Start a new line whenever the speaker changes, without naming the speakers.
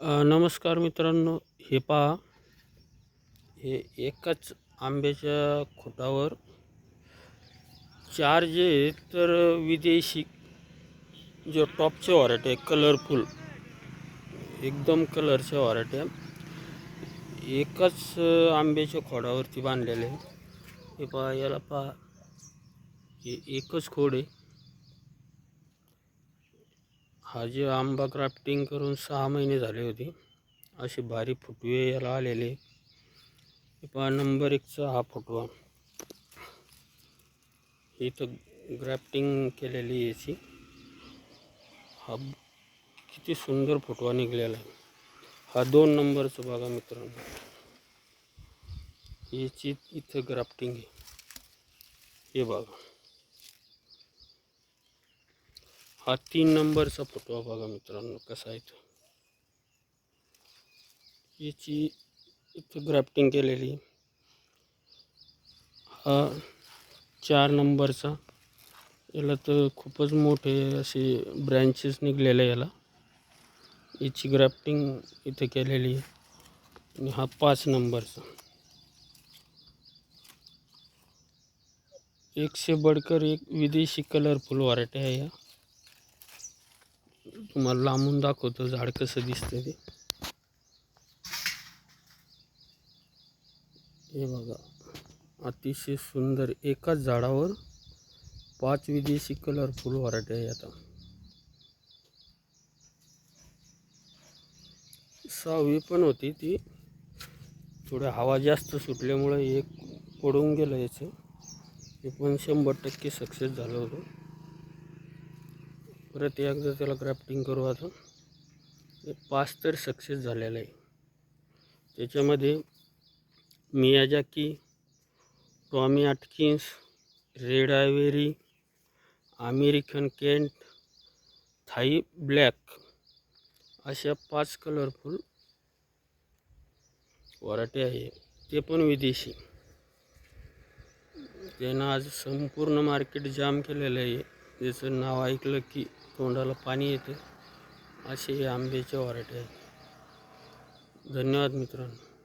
नमस्कार मित्रांनो. हे पहा. हे एकाच आंब्याच्या खोटावर. चार जे तर विदेशी जो टॉपच्या व्हरायटी आहे कलरफुल. एकदम कलरच्या व्हरायट्या एकाच आंब्याच्या खोडावरती बांधलेले आहे. हे पहा याला पहा. हे एकच खोड आहे. हा जे आंबा क्राफ्टिंग करून सहा महिने झाले होते. असे भारी फुटवे याला आलेले. पहा नंबर एकचा हा फुटवा. इथं ग्राफ्टिंग केलेली याची. हा किती सुंदर फुटवा निघलेला आहे. हा दोन नंबरचा बघा मित्रांनो. याची इथं ग्राफ्टिंग आहे. हे बघा. हा तीन नंबरचा फोटो बघा मित्रांनो कसा आहे तो. याची इथं ग्राफ्टिंग केलेली. हा चार नंबरचा. याला तर खूपच मोठे असे ब्रँचेस निघलेले याला. याची ग्राफ्टिंग इथं केलेली आहे. आणि हा पाच नंबरचा. एकशे बडकर एक विदेशी कलरफुल व्हरायटी आहे या तुम्हाला लांबून दाखवतो झाड कसं दिसतं ते. हे बघा अतिशय सुंदर एकाच झाडावर पाच विदेशी कलरफुल व्हरायटी आहे आता. सहावी पण होती ती. थोडं हवा जास्त सुटल्यामुळे एक पडून गेलं याचं. हे पण शंभर टक्के सक्सेस झालं होतं. परत एकदा त्याला क्राफ्टिंग करू आता. हे पाच तर सक्सेस झालेलं आहे. त्याच्यामध्ये Miyazaki Tommy Atkins red ivory American Kent Thai black अशा पाच कलरफुल व्हरायटी आहे. ते पण विदेशी. त्यानं आज संपूर्ण मार्केट जाम केलेलं आहे. ज्याचं नाव ऐकलं की तोंडाला पाणी येतं. असे आंब्याचे व्हरायटी आहेत. धन्यवाद मित्रांनो.